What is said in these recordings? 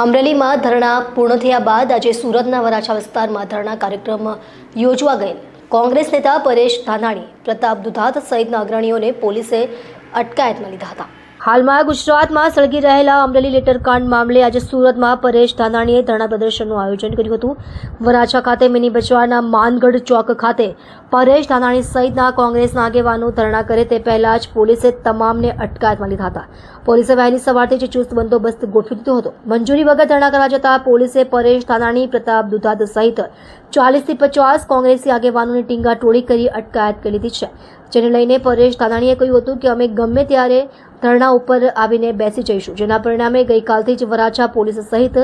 અમરેલીમાં ધરણા પૂર્ણ થયા બાદ આજે સુરતના વરાછા વિસ્તારમાં ધરણા કાર્યક્રમ યોજવા ગયેલ. કોંગ્રેસ નેતા પરેશ ધાનાણી, પ્રતાપ દુધાત સહિતના અગ્રણીઓને પોલીસે અટકાયતમાં લીધા હતા. હાલમાં ગુજરાતમાં સળગી રહેલા અમરેલી લેટરકાંડ મામલે આજે સુરતમાં પરેશ ધાનાણીએ ધરણા પ્રદર્શનનું આયોજન કર્યું હતું. વરાછા ખાતે મિની બજારના માનગઢ ચોક ખાતે પરેશ ધાનાણી સહિતના કોંગ્રેસના આગેવાનો ધરણા કરે તે પહેલા જ પોલીસે તમામને અટકાયતમાં લીધા હતા. પોલીસે વહેલી સવારથી જ ચુસ્ત બંદોબસ્ત ગોઠવી દીધો હતો. મંજૂરી વગર ધરણા કરવા જતા પોલીસે પરેશ ધાનાણી, પ્રતાપ દુધાત સહિત ચાલીસથી પચાસ કોંગ્રેસી આગેવાનોની ટીંગા ટોળી કરી અટકાયત કરી લીધી છે. જેને લઈને પરેશ ધાનાણીએ કહ્યું હતું કે અમે ગમે ત્યારે ધરણા ઉપર આવીને બેસી જઈશું. જેના પરિણામે ગઈકાલથી જ વરાછા પોલીસ સહિત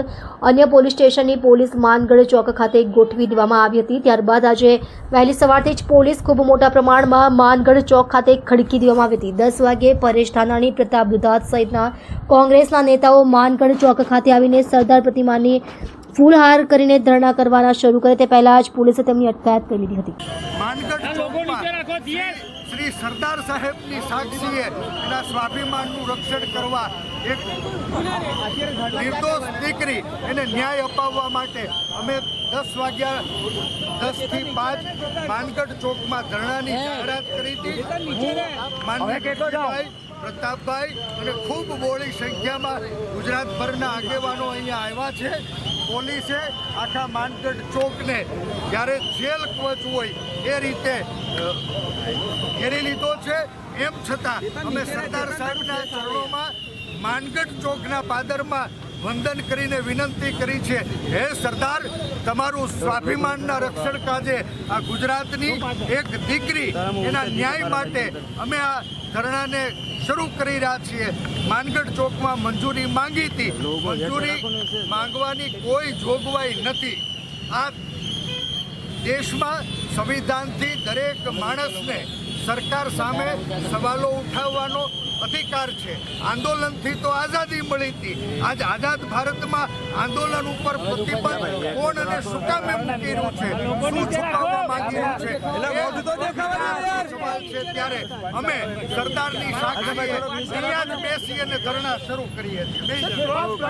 અન્ય પોલીસ સ્ટેશનની પોલીસ માનગઢ ચોક ખાતે ગોઠવી દેવામાં આવી હતી. ત્યારબાદ આજે વહેલી સવારથી જ પોલીસ ખૂબ મોટા પ્રમાણમાં માનગઢ ચોક ખાતે ખડકી દેવામાં આવી હતી. દસ વાગે પરેશ ધાનાણી પ્રતાપ દુધાત સહિતના કોંગ્રેસના નેતાઓ માનગઢ ચોક ખાતે આવીને સરદાર પ્રતિમાની ફૂલહાર કરીને ધરણા કરવાના શરૂ કરે તે પહેલા જ પોલીસે તેમની અટકાયત કરી લીધી હતી. માનગઢ શ્રી- શ્રી સરદાર સાહેબની સાક્ષીએ એના સ્વાભિમાનનું રક્ષણ કરવા એક નિર્દોષ દીકરી એને ન્યાય અપાવવા માટે અમે દસ વાગ્યા દસથી પાંચ માનગઢ ચોકમાં ધરણાની જાહેરાત કરી હતી. માનગઢભાઈ પ્રતાપભાઈ અને ખૂબ બોળી સંખ્યામાં ગુજરાતભરના આગેવાનો અહીંયા આવ્યા છે. પોલીસે આખા માનગઢ ચોકને જ્યારે જેલ કવચ હોય એ રીતે ઘેરી લીધો છે. એમ છતાં અમે સરદાર સાહેબના ચરણોમાં માનગઢ ચોકના પાદરમાં વંદન કરીને વિનંતી કરી છે. હે સરદાર, તમારું સ્વાભિમાનના રક્ષણ કાજે આ ગુજરાતની એક દીકરી એના ન્યાય માટે અમે આ ધરણાને શરૂ કરી રહ્યા છીએ. માનગઢ ચોકમાં મંજૂરી માંગી હતી. મંજૂરી માંગવાની કોઈ જોગવાઈ નથી. આ દેશમાં સંવિધાનથી દરેક માણસને સરકાર સામે સવાલો ઉઠાવવાનો અધિકાર છે. આંદોલનથી તો આઝાદી મળી હતી. આજ આઝાદ ભારતમાં આંદોલન ઉપર પ્રતિબંધ કોણ અને શું કામે મૂકી રહ્યું છે? શું છુપાવવા માંગી રહ્યું છે? એ છે ત્યારે અમે સરદારની સાક્ષીએ અહીંયા જ બેસી અને ધરણા શરૂ કરીએ છીએ.